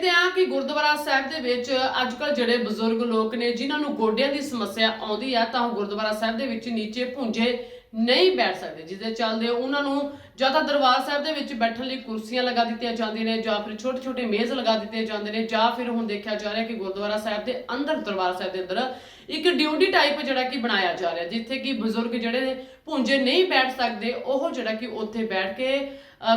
ਦੇਖਦੇ ਹਾਂ ਕਿ ਗੁਰਦੁਆਰਾ ਸਾਹਿਬ ਦੇ ਵਿੱਚ ਅੱਜ ਅੱਜਕੱਲ ਜਿਹੜੇ ਬਜ਼ੁਰਗ ਲੋਕ ਨੇ, ਜਿਨ੍ਹਾਂ ਨੂੰ ਗੋਡਿਆਂ ਦੀ ਸਮੱਸਿਆ ਆਉਂਦੀ ਆ, ਤਾਂ ਉਹ ਗੁਰਦੁਆਰਾ ਸਾਹਿਬ ਦੇ ਵਿੱਚ ਨੀਚੇ ਭੁੰਜੇ ਨਹੀਂ ਬੈਠ ਸਕਦੇ, ਜਿਸ ਦੇ ਚੱਲਦੇ ਉਹਨਾਂ ਨੂੰ ਜਾਂ ਤਾਂ ਦਰਬਾਰ ਸਾਹਿਬ ਦੇ ਵਿੱਚ ਬੈਠਣ ਲਈ ਕੁਰਸੀਆਂ ਲਗਾ ਦਿੱਤੀਆਂ ਜਾਂਦੀਆਂ ਨੇ, ਜਾਂ ਫਿਰ ਛੋਟੇ ਛੋਟੇ ਮੇਜ਼ ਲਗਾ ਦਿੱਤੇ ਜਾਂਦੇ ਨੇ, ਜਾਂ ਫਿਰ ਹੁਣ ਦੇਖਿਆ ਜਾ ਰਿਹਾ ਕਿ ਗੁਰਦੁਆਰਾ ਸਾਹਿਬ ਦੇ ਅੰਦਰ, ਦਰਬਾਰ ਸਾਹਿਬ ਦੇ ਅੰਦਰ ਇੱਕ ਡਿਊਟੀ ਟਾਈਪ ਜਿਹੜਾ ਕਿ ਬਣਾਇਆ ਜਾ ਰਿਹਾ, ਜਿੱਥੇ ਕਿ ਬਜ਼ੁਰਗ ਜਿਹੜੇ ਨੇ ਭੁੰਜੇ ਨਹੀਂ ਬੈਠ ਸਕਦੇ, ਉਹ ਜਿਹੜਾ ਕਿ ਉੱਥੇ ਬੈਠ ਕੇ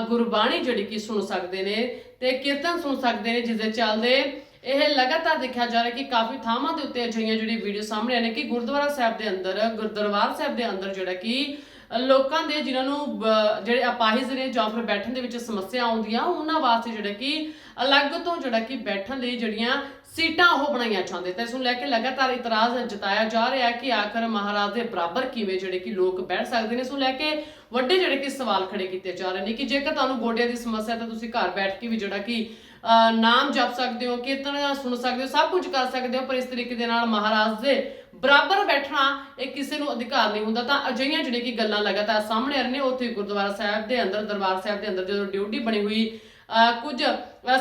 ਗੁਰਬਾਣੀ ਜਿਹੜੀ ਕਿ ਸੁਣ ਸਕਦੇ ਨੇ ਤੇ ਕੀਰਤਨ ਸੁਣ ਸਕਦੇ ਨੇ, ਜਿਸ ਦੇ ਚੱਲਦੇ ਇਹ ਲਗਾਤਾਰ ਦੇਖਿਆ ਜਾ ਰਿਹਾ ਕਿ ਕਾਫੀ ਥਾਵਾਂ ਦੇ ਉੱਤੇ ਅਜਿਹੀਆਂ ਜਿਹੜੀ ਵੀਡੀਓ ਸਾਹਮਣੇ ਆਨੇ ਕਿ ਗੁਰਦੁਆਰਾ ਸਾਹਿਬ ਦੇ ਅੰਦਰ, ਗੁਰਦਰਬਾਰ ਸਾਹਿਬ ਦੇ ਅੰਦਰ ਜਿਹੜਾ ਕਿ ਲੋਕਾਂ ਦੇ ਜਿਨ੍ਹਾਂ ਨੂੰ ਜਿਹੜੇ ਅਪਾਹਿਜ ਨੇ ਜਾਂ ਫਿਰ ਬੈਠਣ ਦੇ ਵਿੱਚ ਸਮੱਸਿਆ ਆਉਂਦੀਆਂ, ਉਹਨਾਂ ਵਾਸਤੇ ਜਿਹੜਾ ਕਿ ਅਲੱਗ ਤੋਂ ਜਿਹੜਾ ਕਿ ਬੈਠਣ ਲਈ ਜਿਹੜੀਆਂ ਸੀਟਾਂ ਉਹ ਬਣਾਈਆਂ ਚਾਹੁੰਦੇ ਤੇ ਇਸ ਨੂੰ ਲੈ ਕੇ ਲਗਾਤਾਰ ਇਤਰਾਜ਼ ਜਤਾਇਆ ਜਾ ਰਿਹਾ ਹੈ ਕਿ ਆਖਰ ਮਹਾਰਾਜ ਦੇ ਬਰਾਬਰ ਕਿਵੇਂ ਜਿਹੜੇ ਕਿ ਲੋਕ ਬੈਠ ਸਕਦੇ ਨੇ, ਇਸ ਨੂੰ ਲੈ ਕੇ ਵੱਡੇ ਜਿਹੜੇ ਕਿ ਸਵਾਲ ਖੜੇ ਕੀਤੇ ਜਾ ਰਹੇ ਨੇ ਕਿ ਜੇਕਰ ਤੁਹਾਨੂੰ ਗੋਡਿਆਂ ਦੀ ਸਮੱਸਿਆ ਤਾਂ ਤੁਸੀਂ ਘਰ ਬੈਠ ਕੇ ਵੀ ਜਿਹੜਾ ਕਿ ਅਹ, ਨਾਮ ਜਪ ਸਕਦੇ ਹੋ ਕੀਰਤਨ ਸੁਣ ਸਕਦੇ ਹੋ ਸਭ ਕੁਝ ਕਰ ਸਕਦੇ ਹੋ ਪਰ ਇਸ ਤਰੀਕੇ ਦੇ ਨਾਲ ਮਹਾਰਾਜ ਦੇ ਬਰਾਬਰ ਬੈਠਣਾ ਇਹ ਕਿਸੇ ਨੂੰ ਅਧਿਕਾਰ ਨਹੀਂ ਹੁੰਦਾ। ਤਾਂ ਅਜਿਹੀਆਂ ਜਿਹੜੀਆਂ ਕਿ ਗੱਲਾਂ ਲਗਾਤਾਰ ਸਾਹਮਣੇ ਆ ਰਹੀਆਂ ਉੱਥੇ ਗੁਰਦੁਆਰਾ ਸਾਹਿਬ ਦੇ ਅੰਦਰ ਦਰਬਾਰ ਸਾਹਿਬ ਦੇ ਅੰਦਰ ਜਦੋਂ ਡਿਊਟੀ ਬਣੀ ਹੋਈ ਅਹ ਕੁਝ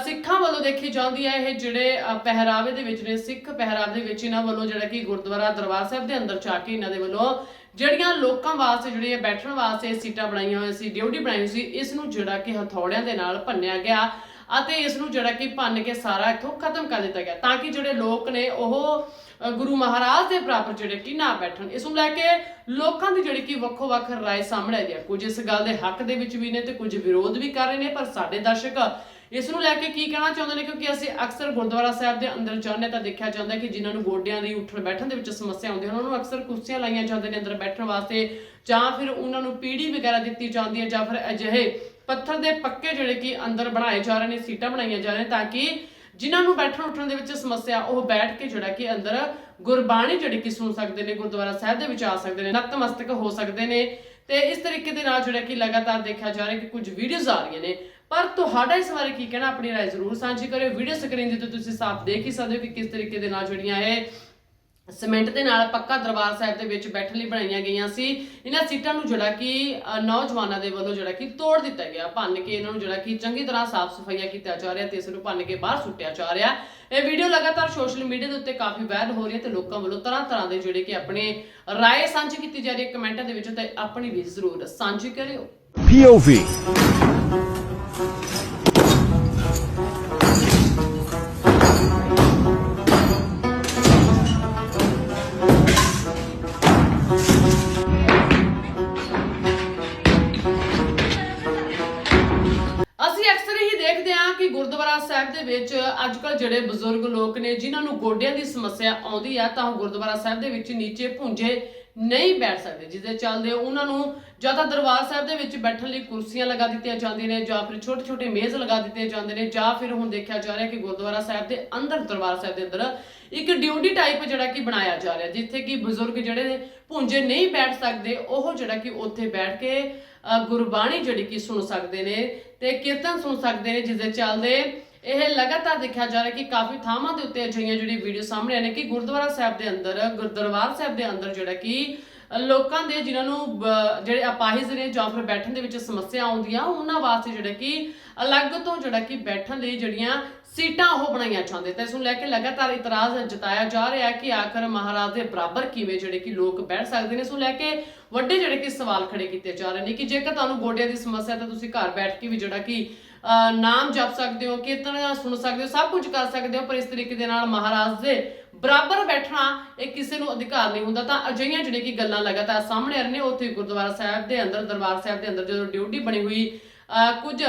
ਸਿੱਖਾਂ ਵੱਲੋਂ ਦੇਖੀ ਜਾਂਦੀ ਹੈ ਇਹ ਜਿਹੜੇ ਪਹਿਰਾਵੇ ਦੇ ਵਿੱਚ ਨੇ ਸਿੱਖ ਪਹਿਰਾਵੇ ਦੇ ਵਿੱਚ ਇਹਨਾਂ ਵੱਲੋਂ ਜਿਹੜਾ ਕਿ ਗੁਰਦੁਆਰਾ ਦਰਬਾਰ ਸਾਹਿਬ ਦੇ ਅੰਦਰ ਜਾ ਕੇ ਇਹਨਾਂ ਦੇ ਵੱਲੋਂ ਜਿਹੜੀਆਂ ਲੋਕਾਂ ਵਾਸਤੇ, ਜਿਹੜੀਆਂ ਬੈਠਣ ਵਾਸਤੇ ਸੀਟਾਂ ਬਣਾਈਆਂ ਹੋਈਆਂ ਸੀ, ਡਿਊਟੀ ਬਣਾਈ ਹੋਈ ਸੀ, ਇਸ ਨੂੰ ਜਿਹੜਾ ਕਿ ਹਥੌੜਿਆਂ ਦੇ ਨਾਲ ਭੰਨਿਆ ਗਿਆ ਅਤੇ ਇਸ ਨੂੰ ਜਿਹੜਾ ਕਿ ਭੰਨ ਕੇ ਸਾਰਾ ਇੱਥੋਂ ਖਤਮ ਕਰ ਦਿੱਤਾ ਗਿਆ ਤਾਂ ਕਿ ਜਿਹੜੇ ਲੋਕ ਨੇ ਉਹ ਗੁਰੂ ਮਹਾਰਾਜ ਦੇ ਬਰਾਬਰ ਜਿਹੜੇ ਕਿ ਨਾ ਬੈਠਣ। ਇਸ ਨੂੰ ਲੈ ਕੇ ਲੋਕਾਂ ਦੀ ਜਿਹੜੀ ਕਿ ਵੱਖੋ ਵੱਖ ਰਾਏ ਸਾਹਮਣੇ ਆਈ ਹੈ। ਕੁਝ ਇਸ ਗੱਲ ਦੇ ਹੱਕ ਦੇ ਵਿੱਚ ਵੀ ਨੇ ਤੇ ਕੁਝ ਵਿਰੋਧ ਵੀ ਕਰ ਰਹੇ ਨੇ, ਪਰ ਸਾਡੇ ਦਰਸ਼ਕ ਇਸ ਨੂੰ ਲੈ ਕੇ ਕੀ ਕਹਿਣਾ ਚਾਹੁੰਦੇ ਨੇ? ਕਿਉਂਕਿ ਅਸੀਂ ਅਕਸਰ ਗੁਰਦੁਆਰਾ ਸਾਹਿਬ ਦੇ ਅੰਦਰ ਜਾਂਦੇ ਤਾਂ ਦੇਖਿਆ ਜਾਂਦਾ ਕਿ ਜਿਨ੍ਹਾਂ ਨੂੰ ਗੋਡਿਆਂ ਦੀ ਉੱਠਣ ਬੈਠਣ ਦੇ ਵਿੱਚ ਸਮੱਸਿਆ ਆਉਂਦੀ ਹੈ, ਉਹਨਾਂ ਨੂੰ ਅਕਸਰ ਕੁਰਸੀਆਂ ਲਾਈਆਂ ਜਾਂਦੇ ਨੇ ਅੰਦਰ ਬੈਠਣ ਵਾਸਤੇ ਜਾਂ ਫਿਰ ਉਹਨਾਂ ਨੂੰ ਪੀੜੀ ਵਗੈਰਾ ਦਿੱਤੀ ਜਾਂਦੀ ਹੈ ਜਾਂ ਫਿਰ ਅਜਿਹੇ ਪੱਥਰ ਦੇ ਪੱਕੇ ਜਿਹੜੇ ਕਿ ਅੰਦਰ ਬਣਾਏ ਜਾ ਰਹੇ ਨੇ, ਸੀਟਾਂ ਬਣਾਈਆਂ ਜਾ ਰਹੀਆਂ ਤਾਂ ਕਿ ਜਿਨ੍ਹਾਂ ਨੂੰ ਬੈਠਣ ਉੱਠਣ ਦੇ ਵਿੱਚ ਸਮੱਸਿਆ, ਉਹ ਬੈਠ ਕੇ ਜਿਹੜਾ ਕਿ ਅੰਦਰ ਗੁਰਬਾਣੀ ਜਿਹੜੀ ਕਿ ਸੁਣ ਸਕਦੇ ਨੇ, ਗੁਰਦੁਆਰਾ ਸਾਹਿਬ ਦੇ ਵਿੱਚ ਆ ਸਕਦੇ ਨੇ, ਨਤਮਸਤਕ ਹੋ ਸਕਦੇ ਨੇ ਤੇ ਇਸ ਤਰੀਕੇ ਦੇ ਨਾਲ ਜਿਹੜਾ ਕਿ ਲਗਾਤਾਰ ਦੇਖਿਆ ਜਾ ਰਿਹਾ ਕਿ ਕੁਝ ਵੀਡੀਓਜ਼ ਆ ਰਹੀਆਂ ਨੇ। ਪਰ ਤੁਹਾਡਾ ਇਸ ਬਾਰੇ ਕੀ ਕਹਿਣਾ? ਆਪਣੀ ਰਾਏ ਜ਼ਰੂਰ ਸਾਂਝੀ ਕਰਿਓ। ਵੀਡੀਓ ਸਕਰੀਨ ਦੇ ਉੱਤੇ ਤੁਸੀਂ ਸਾਫ਼ ਦੇਖ ਹੀ ਸਕਦੇ ਹੋ ਕਿ ਕਿਸ ਤਰੀਕੇ ਦੇ ਨਾਲ ਜਿਹੜੀਆਂ ਇਹ ਸੀਮੈਂਟ ਦੇ ਨਾਲ ਪੱਕਾ ਦਰਬਾਰ ਸਾਹਿਬ ਦੇ ਵਿੱਚ ਬੈਠਣ ਲਈ ਬਣਾਈਆਂ ਗਈਆਂ ਸੀ। ਇਹਨਾਂ ਸੀਟਾਂ ਨੂੰ ਜਿਹੜਾ ਕਿ ਨੌਜਵਾਨਾਂ ਦੇ ਵੱਲੋਂ ਜਿਹੜਾ ਕਿ ਤੋੜ ਦਿੱਤਾ ਗਿਆ। ਭੰਨ ਕੇ ਇਹਨਾਂ ਨੂੰ ਜਿਹੜਾ ਕਿ ਚੰਗੀ ਤਰ੍ਹਾਂ ਸਾਫ਼ ਸਫਾਈਆਂ ਕੀਤਾ ਜਾ ਰਿਹਾ ਤੇ ਇਸ ਨੂੰ ਭੰਨ ਕੇ ਬਾਹਰ ਸੁੱਟਿਆ ਜਾ ਰਿਹਾ। ਇਹ ਵੀਡੀਓ ਲਗਾਤਾਰ ਸੋਸ਼ਲ ਮੀਡੀਆ ਦੇ ਉੱਤੇ ਕਾਫੀ ਵਾਇਰਲ ਹੋ ਰਹੀ ਹੈ ਤੇ ਲੋਕਾਂ ਵੱਲੋਂ ਤਰ੍ਹਾਂ ਤਰ੍ਹਾਂ ਦੇ ਜਿਹੜੇ ਕਿ ਆਪਣੇ ਰਾਏ ਸਾਂਝੀ ਕੀਤੀ ਜਾ ਰਹੀ ਹੈ। ਕਮੈਂਟਾਂ ਦੇ ਵਿੱਚ ਤੇ ਆਪਣੀ ਵੀ ਜ਼ਰੂਰ ਸਾਂਝੀ ਕਰਿਓ। POV ਅਸੀਂ ਅਕਸਰ ਹੀ ਦੇਖਦੇ ਹਾਂ ਕਿ ਗੁਰਦੁਆਰਾ ਸਾਹਿਬ ਦੇ ਵਿੱਚ ਅੱਜ ਅੱਜਕੱਲ ਜਿਹੜੇ ਬਜ਼ੁਰਗ ਲੋਕ ਨੇ, ਜਿਨ੍ਹਾਂ ਨੂੰ ਗੋਡਿਆਂ ਦੀ ਸਮੱਸਿਆ ਆਉਂਦੀ ਆ, ਤਾਂ ਉਹ ਗੁਰਦੁਆਰਾ ਸਾਹਿਬ ਦੇ ਵਿੱਚ ਨੀਚੇ ਭੁੰਜੇ ਨਹੀਂ ਬੈਠ ਸਕਦੇ, ਜਿਸ ਦੇ ਚੱਲਦੇ ਉਹਨਾਂ ਨੂੰ ਜਾਂ ਤਾਂ ਦਰਬਾਰ ਸਾਹਿਬ ਦੇ ਵਿੱਚ ਬੈਠਣ ਲਈ ਕੁਰਸੀਆਂ ਲਗਾ ਦਿੱਤੀਆਂ ਜਾਂਦੀਆਂ ਨੇ, ਜਾਂ ਫਿਰ ਛੋਟੇ ਛੋਟੇ ਮੇਜ਼ ਲਗਾ ਦਿੱਤੇ ਜਾਂਦੇ ਨੇ, ਜਾਂ ਫਿਰ ਹੁਣ ਦੇਖਿਆ ਜਾ ਰਿਹਾ ਕਿ ਗੁਰਦੁਆਰਾ ਸਾਹਿਬ ਦੇ ਅੰਦਰ, ਦਰਬਾਰ ਸਾਹਿਬ ਦੇ ਅੰਦਰ ਇੱਕ ਡਿਊਟੀ ਟਾਈਪ ਜਿਹੜਾ ਕਿ ਬਣਾਇਆ ਜਾ ਰਿਹਾ, ਜਿੱਥੇ ਕਿ ਬਜ਼ੁਰਗ ਜਿਹੜੇ ਨੇ ਭੁੰਜੇ ਨਹੀਂ ਬੈਠ ਸਕਦੇ, ਉਹ ਜਿਹੜਾ ਕਿ ਉੱਥੇ ਬੈਠ ਕੇ ਗੁਰਬਾਣੀ ਜਿਹੜੀ ਕਿ ਸੁਣ ਸਕਦੇ ਨੇ ਤੇ ਕੀਰਤਨ ਸੁਣ ਸਕਦੇ ਨੇ, ਜਿਸ ਦੇ ਚੱਲਦੇ ਇਹ ਲਗਾਤਾਰ ਦੇਖਿਆ ਜਾ ਰਿਹਾ ਕਿ ਕਾਫੀ ਥਾਵਾਂ ਦੇ ਉੱਤੇ ਅਜਿਹੀਆਂ ਜਿਹੜੀ ਵੀਡੀਓ ਸਾਹਮਣੇ ਆਨੇ ਕਿ ਗੁਰਦੁਆਰਾ ਸਾਹਿਬ ਦੇ ਅੰਦਰ, ਗੁਰਦਰਬਾਰ ਸਾਹਿਬ ਦੇ ਅੰਦਰ ਜਿਹੜਾ ਕਿ ਲੋਕਾਂ ਦੇ ਜਿਨ੍ਹਾਂ ਨੂੰ ਜਿਹੜੇ ਅਪਾਹਿਜ ਨੇ ਜਾਂ ਫਿਰ ਬੈਠਣ ਦੇ ਵਿੱਚ ਸਮੱਸਿਆ ਆਉਂਦੀਆਂ, ਉਹਨਾਂ ਵਾਸਤੇ ਜਿਹੜਾ ਕਿ ਅਲੱਗ ਤੋਂ ਜਿਹੜਾ ਕਿ ਬੈਠਣ ਲਈ ਜਿਹੜੀਆਂ ਸੀਟਾਂ ਉਹ ਬਣਾਈਆਂ ਚਾਹੁੰਦੇ ਤੇ ਇਸ ਨੂੰ ਲੈ ਕੇ ਲਗਾਤਾਰ ਇਤਰਾਜ਼ ਜਤਾਇਆ ਜਾ ਰਿਹਾ ਹੈ ਕਿ ਆਖਰ ਮਹਾਰਾਜ ਦੇ ਬਰਾਬਰ ਕਿਵੇਂ ਜਿਹੜੇ ਕਿ ਲੋਕ ਬੈਠ ਸਕਦੇ ਨੇ। ਇਸ ਨੂੰ ਲੈ ਕੇ ਵੱਡੇ ਜਿਹੜੇ ਕਿ ਸਵਾਲ ਖੜੇ ਕੀਤੇ ਜਾ ਰਹੇ ਨੇ ਕਿ ਜੇਕਰ ਤੁਹਾਨੂੰ ਗੋਡਿਆਂ ਦੀ ਸਮੱਸਿਆ ਤਾਂ ਤੁਸੀਂ ਘਰ ਬੈਠ ਕੇ ਵੀ ਜਿਹੜਾ ਕਿ ਨਾਮ ਜਪ ਸਕਦੇ ਹੋ, ਕੀਰਤਨ ਸੁਣ ਸਕਦੇ ਹੋ, ਸਭ ਕੁਝ ਕਰ ਸਕਦੇ ਹੋ, ਪਰ ਇਸ ਤਰੀਕੇ ਦੇ ਨਾਲ ਮਹਾਰਾਜ ਦੇ ਬਰਾਬਰ ਬੈਠਣਾ ਇਹ ਕਿਸੇ ਨੂੰ ਅਧਿਕਾਰ ਨਹੀਂ ਹੁੰਦਾ। ਤਾਂ ਅਜਿਹੀਆਂ ਜਿਹੜੇ ਕਿ ਗੱਲਾਂ ਲਗਾਤਾਰ ਸਾਹਮਣੇ ਆ ਰਹੀਆਂ ਨੇ ਉੱਥੇ ਗੁਰਦੁਆਰਾ ਸਾਹਿਬ ਦੇ ਅੰਦਰ, ਦਰਬਾਰ ਸਾਹਿਬ ਦੇ ਅੰਦਰ ਜਦੋਂ ਡਿਊਟੀ ਬਣੀ ਹੋਈ ਕੁਝ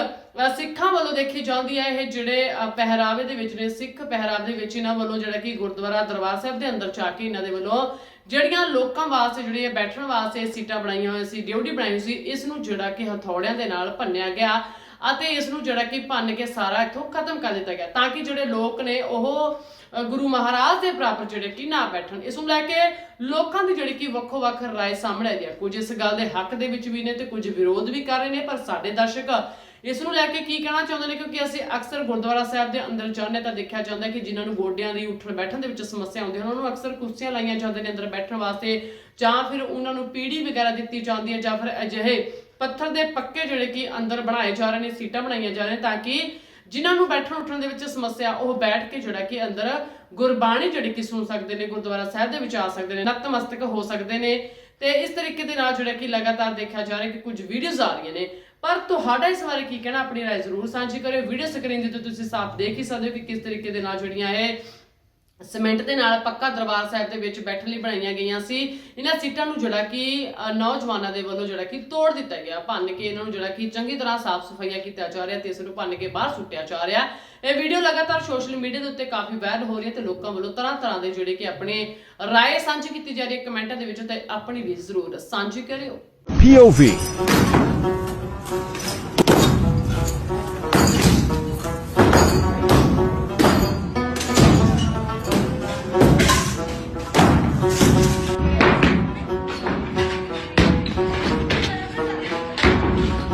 ਸਿੱਖਾਂ ਵੱਲੋਂ ਦੇਖੀ ਜਾਂਦੀ ਹੈ, ਇਹ ਜਿਹੜੇ ਪਹਿਰਾਵੇ ਦੇ ਵਿੱਚ ਨੇ, ਸਿੱਖ ਪਹਿਰਾਵੇ ਦੇ ਵਿੱਚ ਇਹਨਾਂ ਵੱਲੋਂ ਜਿਹੜਾ ਕਿ ਗੁਰਦੁਆਰਾ ਦਰਬਾਰ ਸਾਹਿਬ ਦੇ ਅੰਦਰ ਜਾ ਕੇ ਇਹਨਾਂ ਦੇ ਵੱਲੋਂ ਜਿਹੜੀਆਂ ਲੋਕਾਂ ਵਾਸਤੇ ਜਿਹੜੇ ਬੈਠਣ ਵਾਸਤੇ ਸੀਟਾਂ ਬਣਾਈਆਂ ਹੋਈਆਂ ਸੀ, ਡਿਊਟੀ ਬਣਾਈ ਹੋਈ ਸੀ, ਇਸ ਨੂੰ ਜਿਹੜਾ ਕਿ ਹਥੌੜਿਆਂ ਦੇ ਨਾਲ ਭੰਨਿਆ ਗਿਆ। ਅਤੇ ਇਸ ਨੂੰ ਜਿਹੜਾ ਕਿ ਭੰਨ ਕੇ ਸਾਰਾ ਇੱਥੋਂ ਖਤਮ ਕਰ ਦਿੱਤਾ ਗਿਆ ਤਾਂ ਕਿ ਜਿਹੜੇ ਲੋਕ ਨੇ ਉਹ ਗੁਰੂ ਮਹਾਰਾਜ ਦੇ ਬਰਾਬਰ ਜਿਹੜੇ ਕਿ ਨਾ ਬੈਠਣ। ਇਸ ਨੂੰ ਲੈ ਕੇ ਲੋਕਾਂ ਦੀ ਜਿਹੜੀ ਕਿ ਵੱਖੋ ਵੱਖ ਰਾਏ ਸਾਹਮਣੇ ਆਈ ਹੈ। ਕੁਝ ਇਸ ਗੱਲ ਦੇ ਹੱਕ ਦੇ ਵਿੱਚ ਵੀ ਨੇ ਤੇ ਕੁਝ ਵਿਰੋਧ ਵੀ ਕਰ ਰਹੇ ਨੇ, ਪਰ ਸਾਡੇ ਦਰਸ਼ਕ ਇਸ ਨੂੰ ਲੈ ਕੇ ਕੀ ਕਹਿਣਾ ਚਾਹੁੰਦੇ ਨੇ? ਕਿਉਂਕਿ ਅਸੀਂ ਅਕਸਰ ਗੁਰਦੁਆਰਾ ਸਾਹਿਬ ਦੇ ਅੰਦਰ ਜਾਂਦੇ ਤਾਂ ਦੇਖਿਆ ਜਾਂਦਾ ਕਿ ਜਿਨ੍ਹਾਂ ਨੂੰ ਗੋਡਿਆਂ ਦੀ ਉੱਠਣ ਬੈਠਣ ਦੇ ਵਿੱਚ ਸਮੱਸਿਆ ਆਉਂਦੀ ਹੈ, ਉਹਨਾਂ ਨੂੰ ਅਕਸਰ ਕੁਰਸੀਆਂ ਲਾਈਆਂ ਜਾਂਦੀਆਂ ਨੇ ਅੰਦਰ ਬੈਠਣ ਵਾਸਤੇ ਜਾਂ ਫਿਰ ਉਹਨਾਂ ਨੂੰ ਪੀੜੀ ਵਗੈਰਾ ਦਿੱਤੀ ਜਾਂਦੀ ਹੈ ਜਾਂ ਫਿਰ ਅਜਿਹੇ ਪੱਥਰ ਦੇ ਪੱਕੇ ਜਿਹੜੇ ਕਿ ਅੰਦਰ ਬਣਾਏ ਜਾ ਰਹੇ ਨੇ, ਸੀਟਾਂ ਬਣਾਈਆਂ ਜਾ ਰਹੀਆਂ ਤਾਂ ਕਿ ਜਿਨ੍ਹਾਂ ਨੂੰ ਬੈਠਣ ਉੱਠਣ ਦੇ ਵਿੱਚ ਸਮੱਸਿਆ, ਉਹ ਬੈਠ ਕੇ ਜਿਹੜਾ ਕਿ ਅੰਦਰ ਗੁਰਬਾਣੀ ਜਿਹੜੀ ਕਿ ਸੁਣ ਸਕਦੇ ਨੇ, ਗੁਰਦੁਆਰਾ ਸਾਹਿਬ ਦੇ ਵਿੱਚ ਆ ਸਕਦੇ ਨੇ, ਨਤਮਸਤਕ ਹੋ ਸਕਦੇ ਨੇ। ਤੇ ਇਸ ਤਰੀਕੇ ਦੇ ਨਾਲ ਜਿਹੜਾ ਕਿ ਲਗਾਤਾਰ ਦੇਖਿਆ ਜਾ ਰਿਹਾ ਕਿ ਕੁਝ ਵੀਡੀਓਜ਼ ਆ ਰਹੀਆਂ ਨੇ। ਪਰ ਤੁਹਾਡਾ ਇਸ ਬਾਰੇ ਕੀ ਕਹਿਣਾ? ਆਪਣੀ ਰਾਏ ਜ਼ਰੂਰ ਸਾਂਝੀ ਕਰਿਓ। ਵੀਡੀਓ ਸਕਰੀਨ ਦੇ ਉੱਤੇ ਤੁਸੀਂ ਸਾਫ਼ ਦੇਖ ਹੀ ਸਕਦੇ ਹੋ ਕਿ ਕਿਸ ਤਰੀਕੇ ਦੇ ਨਾਲ ਜਿਹੜੀਆਂ ਇਹ ਸੀਮੈਂਟ ਦੇ ਨਾਲ ਪੱਕਾ ਦਰਬਾਰ ਸਾਹਿਬ ਦੇ ਵਿੱਚ ਬੈਠਣ ਲਈ ਬਣਾਈਆਂ ਗਈਆਂ ਸੀ। ਇਹਨਾਂ ਸੀਟਾਂ ਨੂੰ ਜਿਹੜਾ ਕਿ ਨੌਜਵਾਨਾਂ ਦੇ ਵੱਲੋਂ ਜਿਹੜਾ ਕਿ ਤੋੜ ਦਿੱਤਾ ਗਿਆ। ਭੰਨ ਕੇ ਇਹਨਾਂ ਨੂੰ ਜਿਹੜਾ ਕਿ ਚੰਗੀ ਤਰ੍ਹਾਂ ਸਾਫ਼ ਸਫਾਈਆਂ ਕੀਤਾ ਜਾ ਰਿਹਾ ਤੇ ਇਸ ਨੂੰ ਭੰਨ ਕੇ ਬਾਹਰ ਸੁੱਟਿਆ ਜਾ ਰਿਹਾ। ਇਹ ਵੀਡੀਓ ਲਗਾਤਾਰ ਸੋਸ਼ਲ ਮੀਡੀਆ ਦੇ ਉੱਤੇ ਕਾਫੀ ਵਾਇਰਲ ਹੋ ਰਹੀ ਹੈ ਤੇ ਲੋਕਾਂ ਵੱਲੋਂ ਤਰ੍ਹਾਂ ਤਰ੍ਹਾਂ ਦੇ ਜਿਹੜੇ ਕਿ ਆਪਣੇ ਰਾਏ ਸਾਂਝੀ ਕੀਤੀ ਜਾ ਰਹੀ ਹੈ ਕਮੈਂਟਾਂ ਦੇ ਵਿੱਚ ਤੇ ਆਪਣੀ ਵੀ ਜ਼ਰੂਰ ਸਾਂਝੀ ਕਰਿਓ। POV